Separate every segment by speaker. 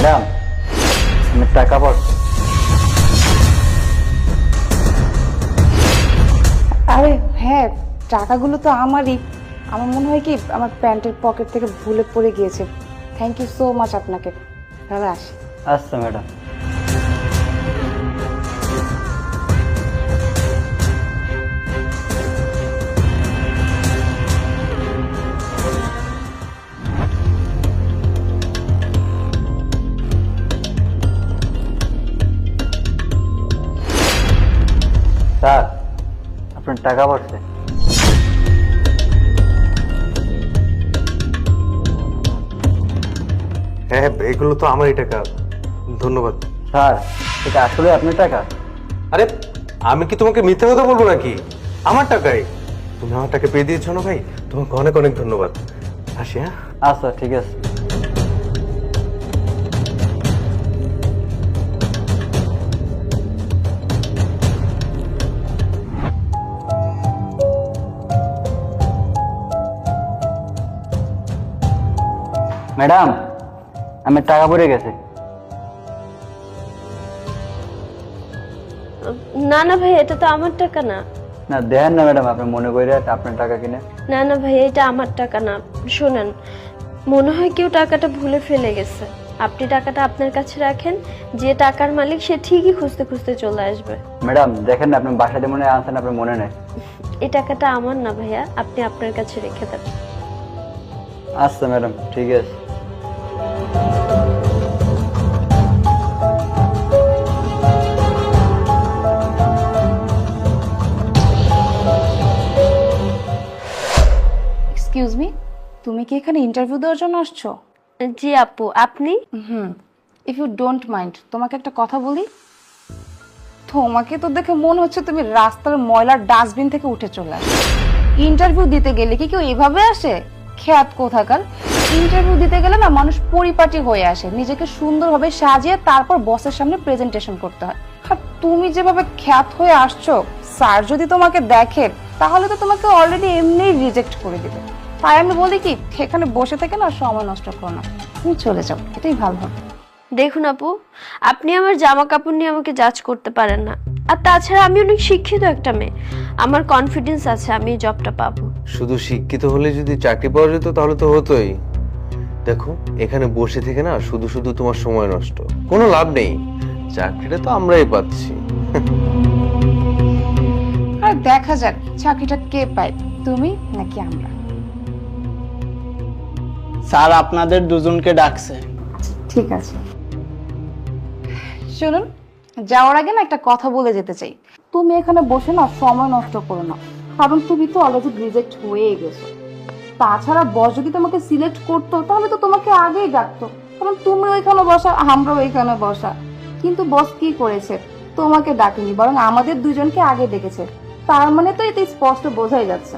Speaker 1: Madam আমি টাকা পড়ছে
Speaker 2: আরে হ্যাঁ টাকাগুলো তো আমারই। আমার মনে হয় কি আমার প্যান্টের পকেট থেকে ভুলে পড়ে গিয়েছে। থ্যাংক ইউ সো মাচ আপনাকে। তাহলে আসি।
Speaker 1: আচ্ছা ম্যাডাম। আপনার টাকা পড়ছে
Speaker 3: হ্যাঁ হ্যাঁ এগুলো তো আমারই টাকা। ধন্যবাদ।
Speaker 1: স্যার এটা আসলে আপনার টাকা?
Speaker 3: আরে আমি কি তোমাকে মিথ্যা কথা বলব নাকি? আমার টাকাই। তুমি আমার টাকা পেয়ে দিয়েছ না ভাই? তোমাকে অনেক অনেক ধন্যবাদ। আসি হ্যাঁ?
Speaker 1: আচ্ছা ঠিক আছে। ম্যাডাম আমার টাকা পড়ে গেছে।
Speaker 4: না না ভাই এটা তো আমার টাকা না।
Speaker 1: না দেন না ম্যাডাম আপনি মনে করে আপনার টাকা কিনে।
Speaker 4: না না ভাই এটা আমার টাকা না। শোনেন মনে হয় কেউ টাকাটা ভুলে ফেলে গেছে। আপনি টাকাটা আপনার কাছে রাখেন যে টাকার মালিক সে ঠিকই খুঁজতে খুঁজতে চলে আসবে।
Speaker 1: ম্যাডাম দেখেন না আপনি বাসাতে মনে আনছেন আপনার মনে নেই।
Speaker 4: এই টাকাটা আমার না ভাইয়া আপনি আপনার কাছে রেখে দেন।
Speaker 1: আচ্ছা ম্যাডাম ঠিক আছে।
Speaker 2: এক্সকিউজ মি তুমি কি এখানে ইন্টারভিউ দেওয়ার জন্য আসছো?
Speaker 4: জি আপু আপনি?
Speaker 2: Hmm if you don't mind তোমাকে একটা কথা বলি। তোমাকে তো দেখে মনে হচ্ছে তুমি রাস্তার ময়লার ডাস্টবিন থেকে উঠে চলে আসো ইন্টারভিউ দিতে গেলে কি কেউ এভাবে আসে? খ্যাত কোথাকার? ইন্টারভিউ দিতে গেলে না মানুষ পরিপাটি হয়ে আসে। নিজেকে সুন্দরভাবে সাজিয়ে তারপর বসের সামনে প্রেজেন্টেশন করতে হয়। আর তুমি যেভাবে খ্যাত হয়ে আসছো স্যার যদি তোমাকে দেখে তাহলে তো তোমাকে অলরেডি এমনিই রিজেক্ট করে দিবে। তাই আমি বলি কি এখানে বসে থেকে না সময় নষ্ট করো না। তুমি চলে যাও এটাই ভালো হবে।
Speaker 4: দেখুন আপু আপনি আমার জামা কাপড় নিয়ে আমাকে জাজ করতে পারেন না। আর তাছাড়া আমি অনেক শিক্ষিত একটা মেয়ে। আমার কনফিডেন্স আছে আমি জবটা পাবো।
Speaker 3: শুধু শিক্ষিত হলে যদি চাকরি পাওয়া যেত তাহলে তো হতোই। দেখো এখানে বসে থেকে না শুধু শুধু তোমার সময় নষ্ট। কোনো লাভ নেই। চাকরিটা তো আমরাই পাচ্ছি।
Speaker 2: আর দেখা যাক চাকরিটা কে পায় তুমি নাকি আমরা?
Speaker 5: স্যার আপনাদের দুজনকে ডাকছে।
Speaker 2: ঠিক আছে। শুনুন যাওয়ার আগে না একটা কথা বলে যেতে চাই। তুমি এখানে বসে না সময় নষ্ট করো না কারণ তুমি তো অলরেডি রিজেক্ট হয়ে গেছো। তাছাড়া বস যদি তোমাকে সিলেক্ট করতো, তাহলে তো তোমাকে আগেই ডাকতো। কারণ তুমি ওইখানে বসা, আমরাও ওইখানে বসা। কিন্তু বস কি করেছে? তোমাকে ডাকেনি, বরং আমাদের দুজনকে আগে ডেকেছে। তার মানে তো এতে স্পষ্ট বোঝাই যাচ্ছে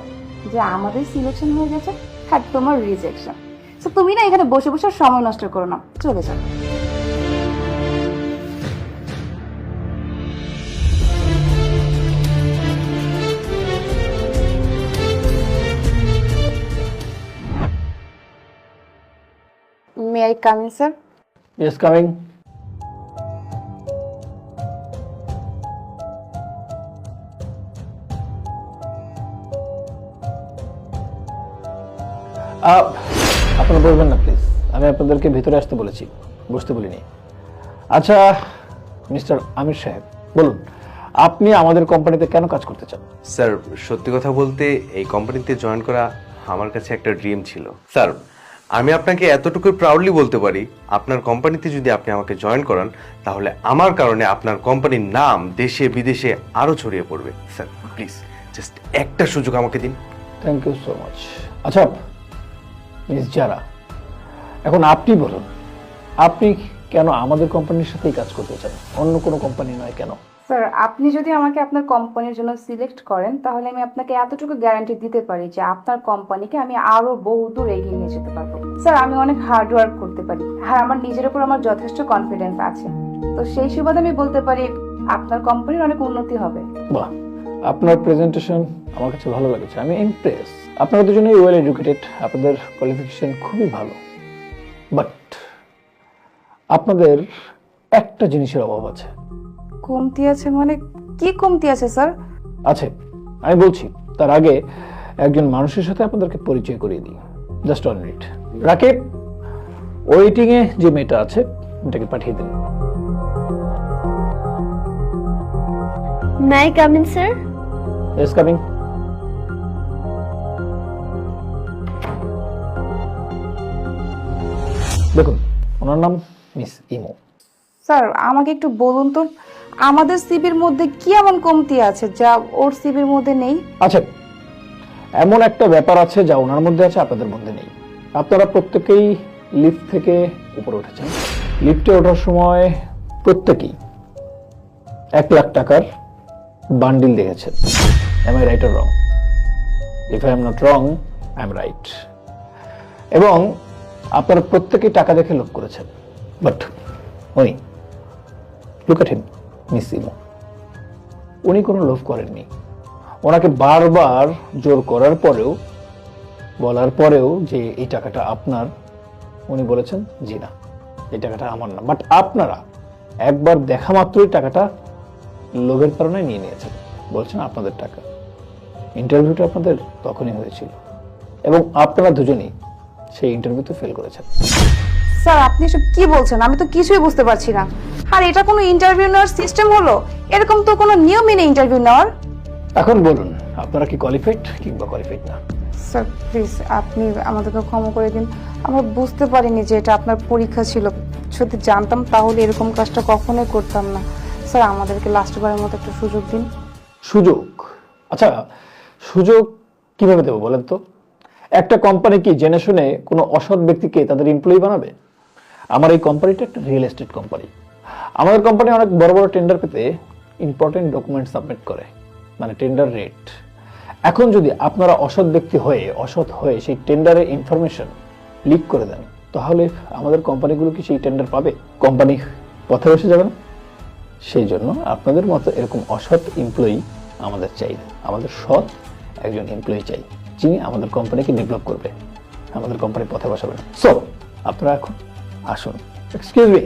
Speaker 2: যে আমাদের সিলেকশন হয়ে গেছে আর তোমার রিজেকশন তো তুমি না এখানে বসে বসে সময় নষ্ট করো না। চলে যাও। May I come in sir
Speaker 5: yes coming আপনারা বলবেন না প্লিজ আমি আপনাদেরকে ভিতরে আসতে বলেছি বসতে বলিনি। আচ্ছা মিস্টার আমির সাহেব বলুন আপনি আমাদের কোম্পানিতে কেন কাজ করতে চান?
Speaker 3: স্যার সত্যি কথা বলতে এই কোম্পানিতে জয়েন করা আমার কাছে একটা ড্রিম ছিল। স্যার আমি আপনাকে এতটুকু প্রাউডলি বলতে পারি, আপনার কোম্পানিতে যদি আপনি আমাকে জয়েন করান, তাহলে আমার কারণে আপনার কোম্পানির নাম দেশে বিদেশে আরও ছড়িয়ে পড়বে। স্যার প্লিজ জাস্ট একটা সুযোগ আমাকে দিন।
Speaker 5: থ্যাংক ইউ সো মাচ আচ্ছা মিস যারা এখন আপনি বলুন, আপনি কেন আমাদের কোম্পানির সাথেই কাজ করতে চান? অন্য কোনো কোম্পানি নয় কেন?
Speaker 2: স্যার আপনি যদি আমাকে আপনার কোম্পানির জন্য সিলেক্ট করেন, তাহলে আমি আপনাকে এতটুকু গ্যারান্টি দিতে পারি যে আপনার কোম্পানিকে আমি আরও বহুদূর এগিয়ে নিয়ে যেতে পারব। স্যার আমি অনেক হার্ড ওয়ার্ক করতে পারি। আর আমার নিজের উপর আমার যথেষ্ট কনফিডেন্স আছে। তো সেই সুবাদে আমি বলতে পারি, আপনার কোম্পানির অনেক উন্নতি হবে।
Speaker 5: বাহ, আপনার প্রেজেন্টেশন আমার কাছে ভালো লেগেছে। আমি ইমপ্রেস আপনারা দুজনেই ওয়েল এডুকেটেড আপনাদের কোয়ালিফিকেশন খুবই ভালো। বাট আপনাদের একটা জিনিসের অভাব আছে।
Speaker 2: কমতি আছে মানে কি কমতি আছে স্যার?
Speaker 5: আছে আমি বলছি তার আগে একজন মানুষের সাথে আপনাদেরকে পরিচয় করিয়ে দিই। Just one minute Rakib waiting এ যে মেয়েটা আছে এটাকে পাঠিয়ে দিন।
Speaker 4: May come in sir
Speaker 5: yes coming দেখুন ওনার নাম মিস ইমো
Speaker 2: স্যার আমাকে একটু বলুন তো আমাদের সিবির মধ্যে কি এমন কমতি আছে যা ওর সিবির মধ্যে নেই?
Speaker 5: আচ্ছা এমন একটা ব্যাপার আছে যা ওনার মধ্যে আছে, আপনাদের মধ্যে নেই। আপনারা প্রত্যেকেই লিফট থেকে উপরে উঠেছেন। লিফটে ওঠার সময় প্রত্যেকেই এক লাখ টাকার বান্ডিল দেখেছেন am I right or wrong if I am not wrong I am right এবং আপনারা প্রত্যেকেই টাকা দেখে লোভ করেছেন। বাট উনি লুক এট হিম মিস উনি কোনো লোভ করেননি। ওনাকে বারবার জোর করার পরেও, বলার পরেও যে এই টাকাটা আপনার, উনি বলেছেন জি না, এই টাকাটা আমার না। বাট আপনারা একবার দেখা মাত্রই টাকাটা লোভের কারণে নিয়ে নিয়েছেন। বলছেন আপনাদের টাকা। ইন্টারভিউটা আপনাদের তখনই হয়েছিল। এবং আপনারা দুজনেই সেই ইন্টারভিউতে ফেল করেছেন।
Speaker 2: স্যার আপনি এসব কি বলছেন? আমি তো কিছুই বুঝতে পারছি না। আর এটা কোনো ইন্টারভিউ নেওয়ার সিস্টেম হলো? এরকম তো কোনো নিয়মই নেই ইন্টারভিউ নেওয়ার।
Speaker 5: এখন বলুন আপনারা কি কোয়ালিফাইড কিংবা কোয়ালিফাইড না?
Speaker 2: স্যার প্লিজ আপনি আমাদেরকে ক্ষমা করে দিন। আমরা বুঝতে পারিনি যে এটা আপনার পরীক্ষা ছিল। যদি জানতাম তাহলে এরকম কাজটা কখনোই করতাম না। স্যার আমাদেরকে লাস্টবারের মতো একটা সুযোগ দিন।
Speaker 5: সুযোগ? আচ্ছা সুযোগ কীভাবে দেবো বলেন তো? একটা কোম্পানি কি জেনে শুনে কোনো অসৎ ব্যক্তিকে তাদের এমপ্লয়ি বানাবে? আমার এই কোম্পানিটা একটা রিয়েল এস্টেট কোম্পানি আমাদের কোম্পানি অনেক বড় বড় টেন্ডার পেতে ইম্পর্টেন্ট ডকুমেন্ট সাবমিট করে মানে টেন্ডার রেট এখন যদি আপনারা অসৎ ব্যক্তি হয়ে, অসৎ হয়ে সেই টেন্ডারের ইনফরমেশন লিক করে দেন, তাহলে আমাদের কোম্পানিগুলো কি সেই টেন্ডার পাবে? কোম্পানি পথে বসে যাবে না। সেই জন্য আপনাদের মতো এরকম অসৎ এমপ্লয়ি আমাদের চাই, আমাদের সৎ একজন এমপ্লয়ি চাই, যিনি আমাদের কোম্পানিকে ডেভেলপ করবে, আমাদের কোম্পানি পথে বসাবে না। সো আপনারা এখন আসুন। এক্সকিউজ মি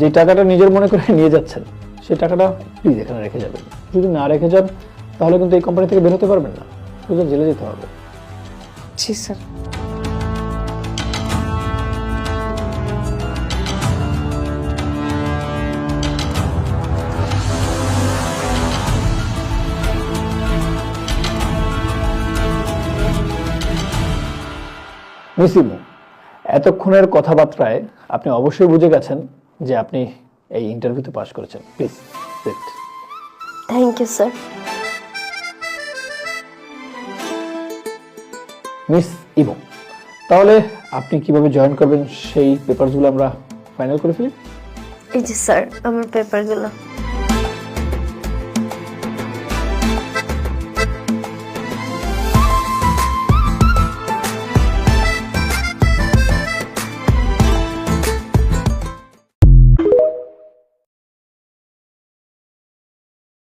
Speaker 5: যে টাকাটা নিজের মনে করে নিয়ে যাচ্ছেন সেই টাকাটা প্লিজ এখানে রেখে যাবেন। যদি না রেখে যান তাহলে কিন্তু এই কোম্পানি থেকে বেরোতে পারবেন না। সোজা জেলে যেতে হবে।
Speaker 2: জি স্যার।
Speaker 5: মিসিমু এতক্ষণের কথাবার্তায় আপনি অবশ্যই বুঝে গেছেন যে আপনি এই ইন্টারভিউতে পাশ করেছেন। Please sit
Speaker 4: thank you sir
Speaker 5: miss Imo তাহলে আপনি কীভাবে জয়েন করবেন সেই পেপারসগুলো আমরা ফাইনাল করে ফেলি?
Speaker 4: এই যে স্যার আমার পেপারগুলো।